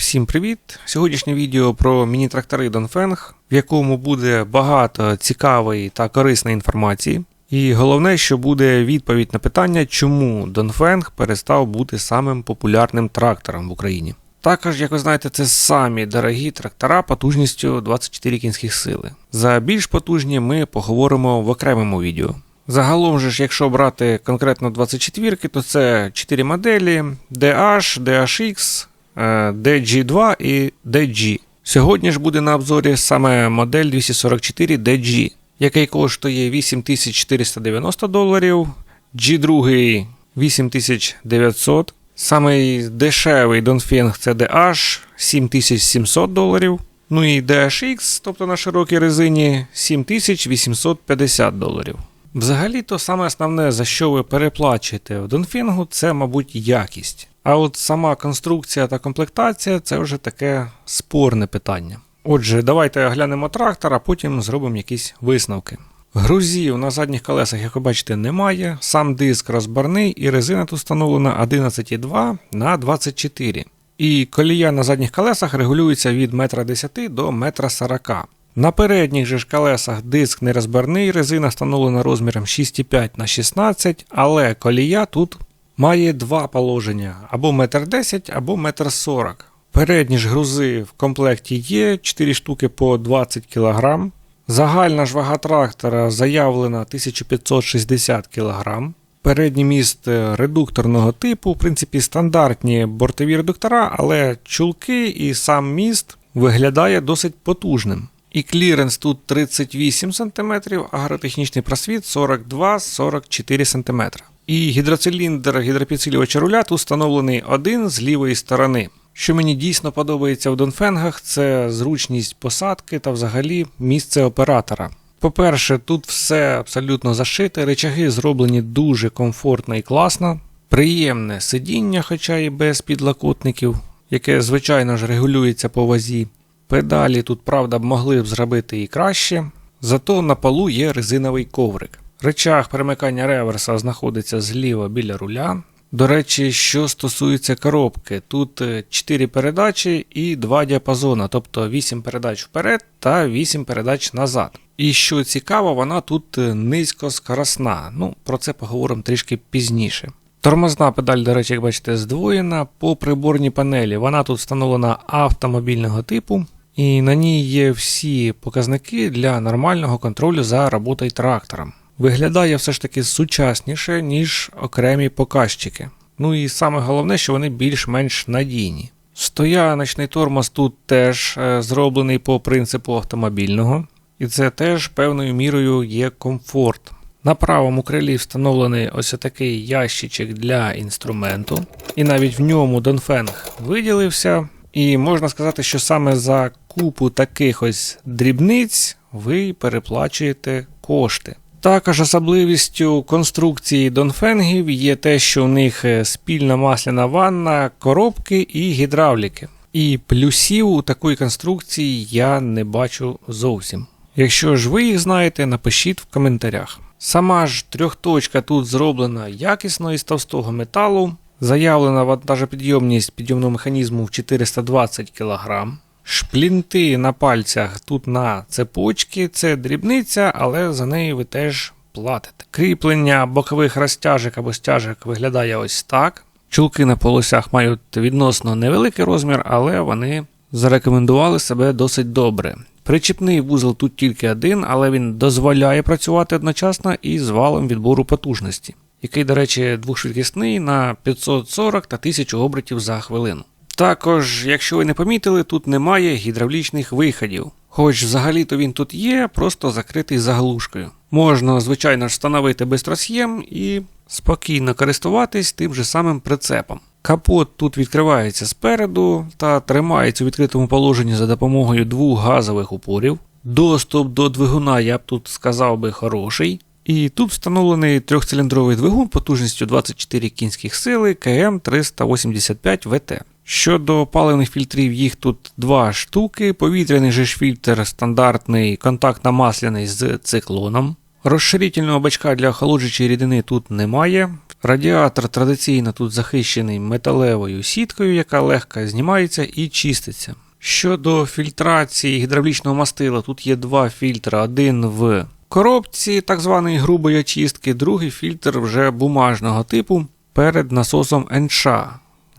Всім привіт! Сьогоднішнє відео про міні-трактори Донфенг, в якому буде багато цікавої та корисної інформації. І головне, що буде відповідь на питання, чому Донфенг перестав бути самим популярним трактором в Україні. Також, як ви знаєте, це самі дорогі трактора потужністю 24 кінських сили. За більш потужні ми поговоримо в окремому відео. Загалом же ж, якщо брати конкретно 24, то це 4 моделі DH, DHX, DG2 і DG. Сьогодні ж буде на обзорі саме модель 244 DG, який коштує 8490 доларів, G2 8900. Самий дешевий Донфенг це DH 7700 доларів. Ну і DHX, тобто на широкій резині 7850 доларів. Взагалі-то саме основне, за що ви переплачуєте в Донфінгу, це, мабуть, якість. А от сама конструкція та комплектація це вже таке спорне питання. Отже, давайте оглянемо трактор, а потім зробимо якісь висновки. Грузів на задніх колесах, як ви бачите, немає. Сам диск розбарний і резина тут встановлена 11,2 на 24. І колія на задніх колесах регулюється від 1,10 м до 1,40 м. На передніх же ж колесах диск нерозбарний, резина встановлена розміром 6,5 на 16 але колія тут має два положення: або 1,10 м, або 1,40 м. Передні ж грузи в комплекті є, 4 штуки по 20 кг. Загальна ж вага трактора заявлена 1560 кг. Передній міст редукторного типу, в принципі, стандартні бортові редуктора, але чулки і сам міст виглядає досить потужним. І кліренс тут 38 см, агротехнічний просвіт 42-44 см. І гідроциліндр гідропідсилювача руля тут встановлений один з лівої сторони. Що мені дійсно подобається в Донфенгах, це зручність посадки та взагалі місце оператора. По-перше, тут все абсолютно зашите, речаги зроблені дуже комфортно і класно. Приємне сидіння, хоча і без підлокотників, яке, звичайно ж, регулюється по вазі. Педалі тут, правда, могли б зробити і краще, зато на полу є резиновий коврик. Речах перемикання реверса знаходиться зліва біля руля. До речі, що стосується коробки, тут 4 передачі і 2 діапазони, тобто 8 передач вперед та 8 передач назад. І що цікаво, вона тут низькоскоросна. Ну, про це поговоримо трішки пізніше. Тормозна педаль, до речі, як бачите, здвоєна. По приборній панелі вона тут встановлена автомобільного типу, і на ній є всі показники для нормального контролю за роботою трактором. Виглядає все ж таки сучасніше, ніж окремі показчики. Ну і саме головне, що вони більш-менш надійні. Стояночний тормоз тут теж е, зроблений по принципу автомобільного, і це теж певною мірою є комфорт. На правому крилі встановлений ось такий ящичок для інструменту, і навіть в ньому Донфенг виділився. І можна сказати, що саме за купу таких ось дрібниць ви переплачуєте кошти. Також особливістю конструкції Донфенгів є те, що у них спільна масляна ванна, коробки і гідравліки. І плюсів у такої конструкції я не бачу зовсім. Якщо ж ви їх знаєте, напишіть в коментарях. Сама ж трьохточка тут зроблена якісно із товстого металу, заявлена вантажопідйомність підйомного механізму в 420 кг. Шплінти на пальцях тут на цепочки, це дрібниця, але за неї ви теж платите. Кріплення бокових розтяжок або стяжок виглядає ось так. Чулки на полосях мають відносно невеликий розмір, але вони зарекомендували себе досить добре. Причіпний вузол тут тільки один, але він дозволяє працювати одночасно із валом відбору потужності, який, до речі, двохшвидкісний на 540 та 1000 обертів за хвилину. Також, якщо ви не помітили, тут немає гідравлічних виходів. Хоч взагалі-то він тут є, просто закритий заглушкою. Можна, звичайно ж, встановити бистрос'єм і спокійно користуватись тим же самим прицепом. Капот тут відкривається спереду та тримається у відкритому положенні за допомогою двох газових упорів. Доступ до двигуна, я б тут сказав би, хороший. І тут встановлений трьохциліндровий двигун потужністю 24 кінських сили КМ 385 ВТ. Щодо паливних фільтрів, їх тут два штуки. Повітряний же фільтр стандартний контактно-масляний з циклоном. Розширительного бачка для охолоджуючої рідини тут немає. Радіатор традиційно тут захищений металевою сіткою, яка легко знімається і чиститься. Щодо фільтрації гідравлічного мастила, тут є два фільтри: один в коробці так званої грубої очистки, другий фільтр вже бумажного типу перед насосом НШ.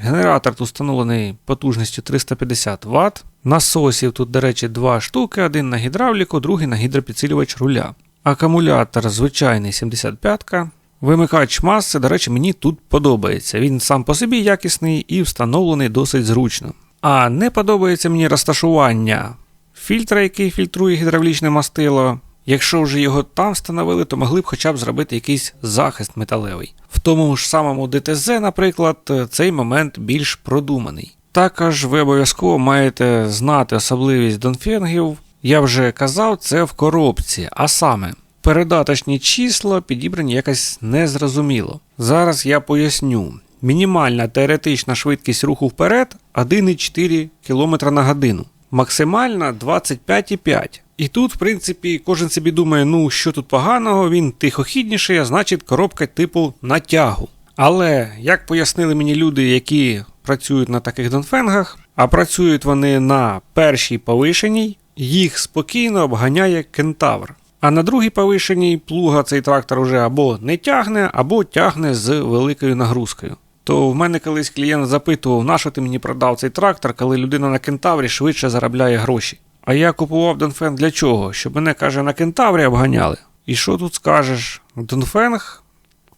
Генератор тут встановлений потужністю 350 Вт. Насосів тут, до речі, два штуки: один на гідравліку, другий на гідропідсилювач руля. Акумулятор звичайний 75-ка. Вимикач маси, до речі, мені тут подобається. Він сам по собі якісний і встановлений досить зручно. А не подобається мені розташування фільтра, який фільтрує гідравлічне мастило. Якщо вже його там встановили, то могли б хоча б зробити якийсь захист металевий. В тому ж самому ДТЗ, наприклад, цей момент більш продуманий. Також ви обов'язково маєте знати особливість донфенгів. Я вже казав, це в коробці, а саме. Передаточні числа підібрані якось незрозуміло. Зараз я поясню. Мінімальна теоретична швидкість руху вперед 1,4 км на годину. Максимальна 25,5. І тут, в принципі, кожен собі думає, ну що тут поганого, він тихохідніший, а значить коробка типу натягу. Але як пояснили мені люди, які працюють на таких донфенгах, а працюють вони на першій повишеній, їх спокійно обганяє кентавр. А на другій повишеній плуга цей трактор уже або не тягне, або тягне з великою нагрузкою. То в мене колись клієнт запитував, нащо ти мені продав цей трактор, коли людина на кентаврі швидше заробляє гроші. А я купував Донфенг для чого? Щоб мене, каже, на кентаврі обганяли. І що тут скажеш? Донфенг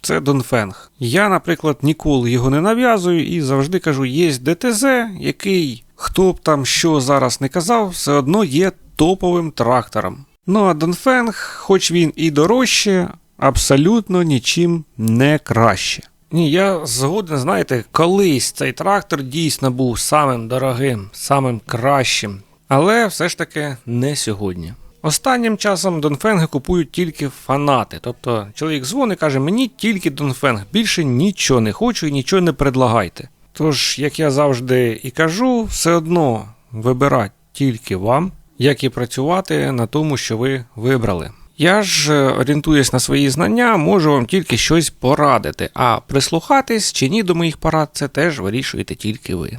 це Донфенг. Я, наприклад, ніколи його не нав'язую і завжди кажу, є ДТЗ, який, хто б там що зараз не казав, все одно є топовим трактором. Ну а Донфенг, хоч він і дорожче, абсолютно нічим не краще. Ні, я згоден, знаєте, колись цей трактор дійсно був самим дорогим, самим кращим, але все ж таки не сьогодні. Останнім часом Донфенги купують тільки фанати. Тобто чоловік дзвонить і каже, мені тільки Донфенг, більше нічого не хочу і нічого не предлагайте. Тож, як я завжди і кажу, все одно вибирать тільки вам, як і працювати на тому, що ви вибрали. Я ж, е, орієнтуюсь на свої знання, можу вам тільки щось порадити, а прислухатись чи ні до моїх порад, це теж вирішуєте тільки ви.